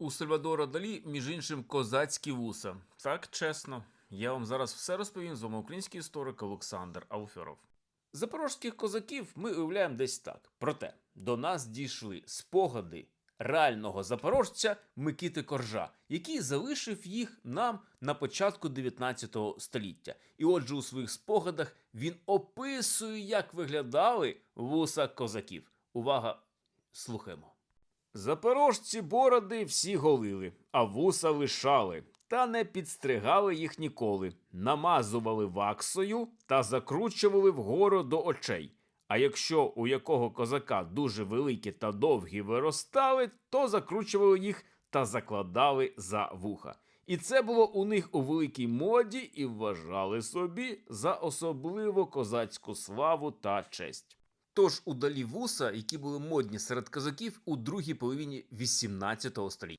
У Сальвадора Далі, між іншим, козацькі вуса. Так, чесно. Я вам зараз все розповім з вами український історик Олександр Алферов. Запорожських козаків ми уявляємо десь так. Проте до нас дійшли спогади реального запорожця Микити Коржа, який залишив їх нам на початку 19 століття. І отже, у своїх спогадах він описує, як виглядали вуса козаків. Увага, слухаємо. Запорожці бороди всі голили, а вуса лишали, та не підстригали їх ніколи, намазували ваксою та закручували вгору до очей. А якщо у якого козака дуже великі та довгі виростали, то закручували їх та закладали за вуха. І це було у них у великій моді і вважали собі за особливо козацьку славу та честь. Тож удалі вуса, які були модні серед козаків у другій половині 18 століття.